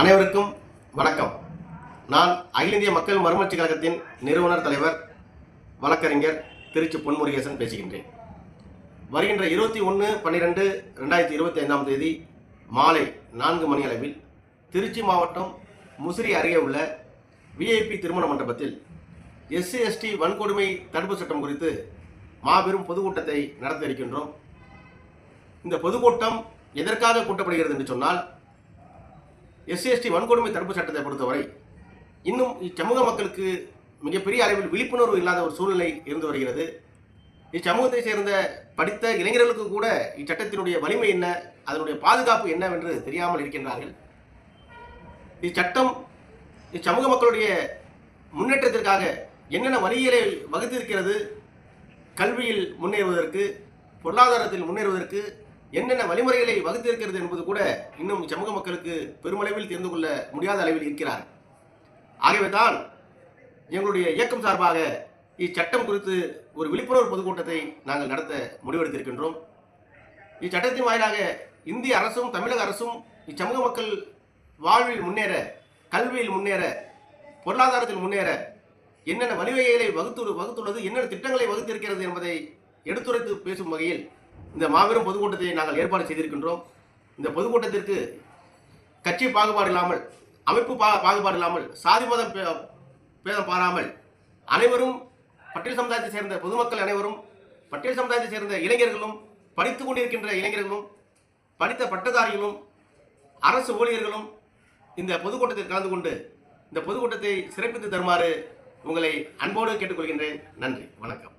அனைவருக்கும் வணக்கம். நான் அகில இந்திய மக்கள் மறுமலர்ச்சி கழகத்தின் நிறுவனர் தலைவர் வழக்கறிஞர் திருச்சி பொன்முருகேசன் பேசுகின்றேன். வருகின்ற இருபத்தி ஒன்று பன்னிரெண்டு ரெண்டாயிரத்தி இருபத்தி ஐந்தாம் தேதி மாலை நான்கு மணி அளவில் திருச்சி மாவட்டம் முசிறி அருகே உள்ள விஐபி திருமண மண்டபத்தில் எஸ்சி எஸ்டி வன்கொடுமை தடுப்பு சட்டம் குறித்து மாபெரும் பொதுக்கூட்டத்தை நடத்த இருக்கின்றோம். இந்த பொதுக்கூட்டம் எதற்காக கூட்டப்படுகிறது என்று சொன்னால் எஸ்சிஎஸ்டி வன்கொடுமை தடுப்பு சட்டத்தை பொறுத்தவரை இன்னும் இச்சமூக மக்களுக்கு மிகப்பெரிய அளவில் விழிப்புணர்வு இல்லாத ஒரு சூழ்நிலை இருந்து வருகிறது. இச்சமூகத்தை சேர்ந்த படித்த இளைஞர்களுக்கு கூட இச்சட்டத்தினுடைய வலிமை என்ன அதனுடைய பாதுகாப்பு என்னவென்று தெரியாமல் இருக்கின்றார்கள். இச்சட்டம் இச்சமூக மக்களுடைய முன்னேற்றத்திற்காக என்னென்ன வழிகளை வகுத்திருக்கிறது கல்வியில் முன்னேறுவதற்கு பொருளாதாரத்தில் முன்னேறுவதற்கு என்னென்ன வழிமுறைகளை வகுத்திருக்கிறது என்பது கூட இன்னும் சமூக மக்களுக்கு பெருமளவில் தெரிந்து கொள்ள முடியாத அளவில் இருக்கிறார். ஆகவே தான் எங்களுடைய இயக்கம் சார்பாக இச்சட்டம் குறித்து ஒரு விழிப்புணர்வு பொதுக்கூட்டத்தை நாங்கள் நடத்த முடிவெடுத்திருக்கின்றோம். இச்சட்டத்தின் வாயிலாக இந்திய அரசும் தமிழக அரசும் இச்சமூக மக்கள் வாழ்வில் முன்னேற கல்வியில் முன்னேற பொருளாதாரத்தில் முன்னேற என்னென்ன வழிவகைகளை வகுத்து வகுத்துள்ளது என்னென்ன திட்டங்களை வகுத்திருக்கிறது என்பதை எடுத்துரைத்து பேசும் வகையில் இந்த மாபெரும் பொதுக்கூட்டத்தை நாங்கள் ஏற்பாடு செய்திருக்கின்றோம். இந்த பொதுக்கூட்டத்திற்கு கட்சி பாகுபாடு இல்லாமல் அமைப்பு பா பாகுபாடு இல்லாமல் சாதி மதம் பே- பேதம் பாராமல் அனைவரும் பட்டியல் சமுதாயத்தை சேர்ந்த பொதுமக்கள் அனைவரும் பட்டியல் சமுதாயத்தை சேர்ந்த இளைஞர்களும் படித்துக் கொண்டிருக்கின்ற இளைஞர்களும் படித்த பட்டதாரிகளும் அரசு ஊழியர்களும் இந்த பொதுக்கூட்டத்தில் கலந்து கொண்டு இந்த பொதுக்கூட்டத்தை சிறப்பித்து தருமாறு உங்களை அன்போடு கேட்டுக்கொள்கின்றேன். நன்றி. வணக்கம்.